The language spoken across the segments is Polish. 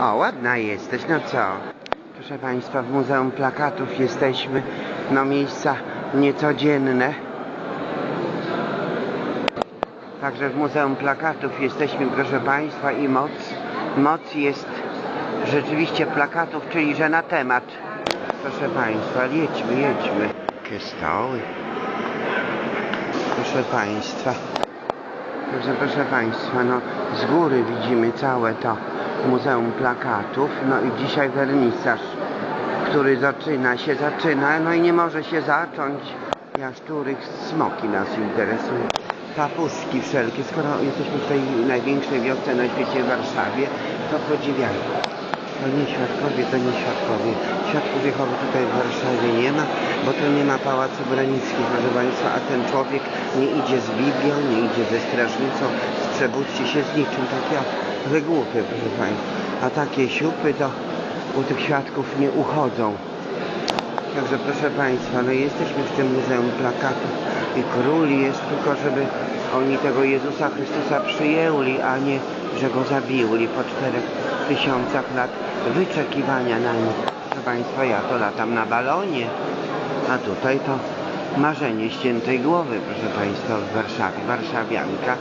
O, ładna jesteś, no co? Proszę Państwa, w Muzeum Plakatów jesteśmy. No miejsca niecodzienne. Także w Muzeum Plakatów jesteśmy, proszę Państwa, i moc, moc jest rzeczywiście plakatów, czyli że na temat. Proszę Państwa, jedźmy, jedźmy. Jakie stoły. Proszę Państwa. Także proszę Państwa, no z góry widzimy całe to Muzeum Plakatów. No i dzisiaj wernisaż, który zaczyna się, zaczyna, no i nie może się zacząć. Jaszczurych smoki nas interesują. Papuszki wszelkie. Skoro jesteśmy w tej największej wiosce na świecie w Warszawie, to podziwiamy. To nie świadkowie, to nie świadkowie. Świadków Jehowy tutaj w Warszawie nie ma, bo tu nie ma pałacu Branickich, proszę Państwa, a ten człowiek nie idzie z Biblią, nie idzie ze strażnicą, przebudźcie się z niczym, tak jak wygłupy, proszę Państwa. A takie siupy to u tych świadków nie uchodzą. Także proszę Państwa, no jesteśmy w tym Muzeum Plakatów i król jest tylko, żeby oni tego Jezusa Chrystusa przyjęli, a nie, że go zabili po czterech tysiącach lat wyczekiwania na nich. Proszę Państwa, ja to latam na balonie, a tutaj to marzenie ściętej głowy, proszę Państwa, w Warszawie, warszawianka.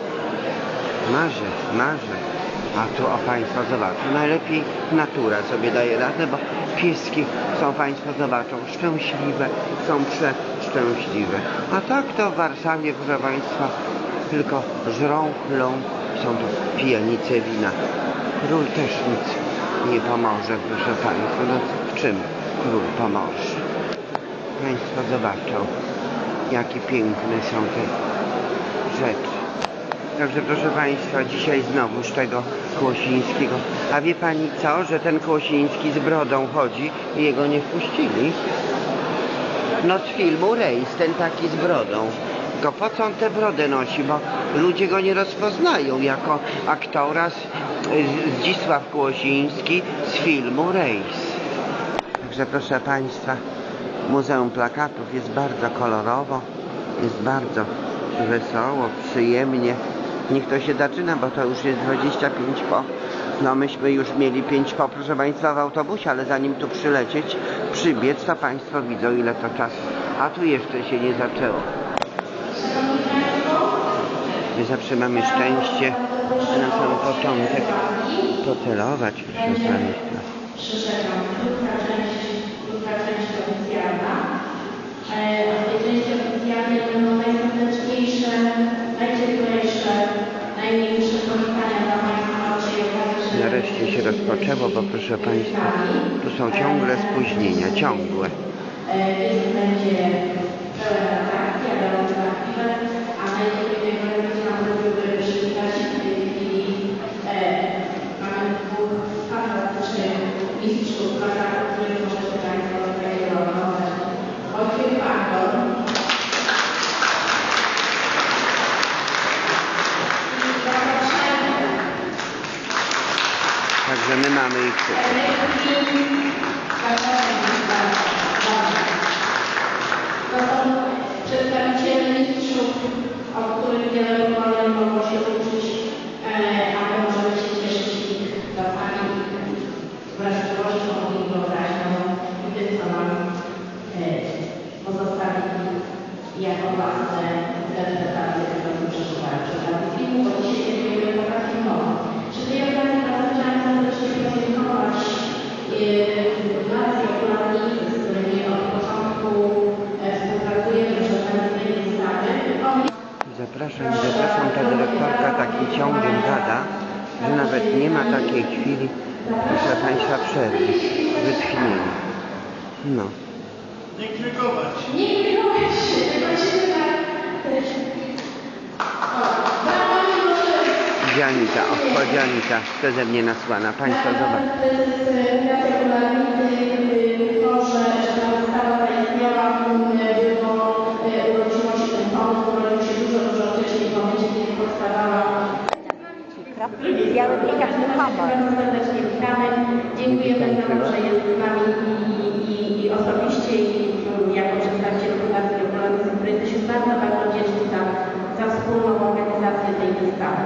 Marzę, marzę. A tu o Państwo zobaczą. Najlepiej natura sobie daje radę, bo pieski są Państwo zobaczą szczęśliwe, są przeszczęśliwe. A tak to w Warszawie, proszę Państwa, tylko żrą, są to pijanice wina. Król też nic nie pomoże, proszę Państwa. No w czym król pomoże? Państwo zobaczą, jakie piękne są te rzeczy. Także proszę Państwa, dzisiaj znowuż tego Kłosińskiego. A wie Pani co, że ten Kłosiński z brodą chodzi i jego nie wpuścili? No z filmu Rejs, ten taki z brodą. Tylko po co on tę brodę nosi, bo ludzie go nie rozpoznają jako aktora z, z Zdzisław Kłosiński z filmu Rejs. Także proszę Państwa, Muzeum Plakatów jest bardzo kolorowo, jest bardzo wesoło, przyjemnie. Niech to się zaczyna, bo to już jest 25 po. No myśmy już mieli 5 po, proszę Państwa, w autobusie, ale zanim tu przylecieć, przybiec, to Państwo widzą ile to czasu. A tu jeszcze się nie zaczęło. My zawsze mamy szczęście na sam początek pocelować, proszę Państwa. Nareszcie się rozpoczęło, bo proszę Państwa, tu są ciągle spóźnienia, ciągłe. E, Więc będzie pełen atrakcji, ale bardzo możliwe, a najlepiej będzie nam zrobiły przywitać w tej chwili e, mamy dwóch fantastycznych mistrzów plakatów, których możecie Państwo tutaj zobaczyć. Wojciech Wagor i zapraszamy Także my mamy ich przedstawiciele o których wielokrotnie mogło się uczyć, e, a my możemy się cieszyć ich losami, wrażliwością i wyobraźnią i tym, co nam e, pozostawili jako własne interpretacje tego, co przeżywają przez lata filmu, bo dzisiaj kierujemy pokaz filmowy. Przy tej okazji bardzo chciałam serdecznie podziękować Fundacji Okularni, z którymi od początku e, współpracujemy przy okazji tej wystawy. Oni Zapraszam, zapraszam, ta takim ciągiem gada, że nawet nie ma takiej chwili, proszę Państwa, przerwy, wytchnienia. No. nie kryją się, tylko się na... O. Dzianita, o, Dzianita, przeze mnie nasłana. Państwo zobacz. Fundacja Okularnity to, że, że ta wystawa zaistniała, W białych blikach Muhammad. Serdecznie witamy. Dziękujemy za to, że jest z nami i, i, i osobiście, i jako przedstawiciel Fundacji Okularnity, który jesteśmy bardzo, bardzo wdzięczni za, za wspólną organizację tej wystawy.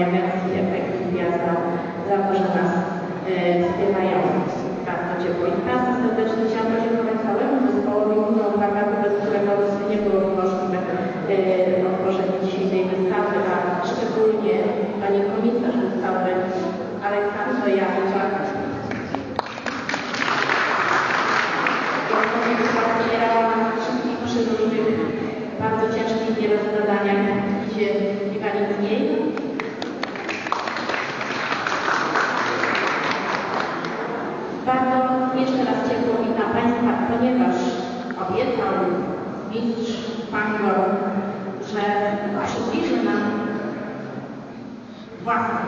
wzajemne rozumiem tak Ekilia za, za to, że nas wspierają bardzo ciepło. I bardzo serdecznie chciałam podziękować całemu zespołowi Muzeum Plakatu, bez którego nie byłoby możliwe e, otworzenie dzisiejszej wystawy, a szczególnie pani komisarz wystawy Aleksandrze Januszaka, Pangor, że przybliży nam własny,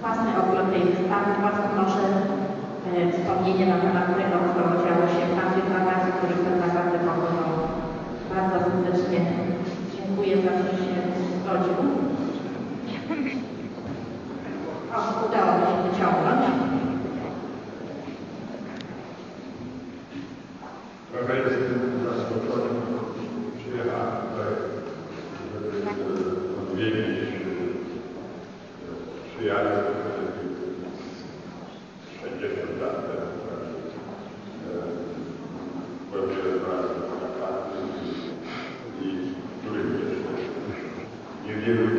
własny ogląd tej wystawy, własne może e, wspomnienie na temat tego, co działo się w tamtych latach, których tak naprawdę pokonał. Bardzo serdecznie dziękuję za to, że się zgodził. Odwiedzić przyjaciół, którzy 60 lat temu robiłem razem plakaty i których jeszcze niewielu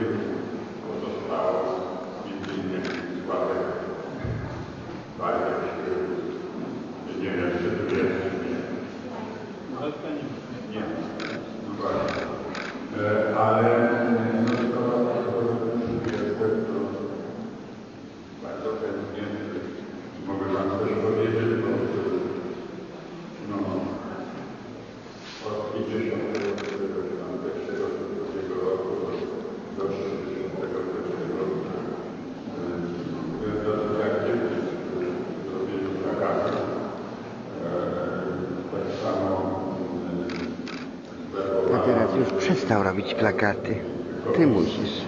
robić plakaty. Ty musisz.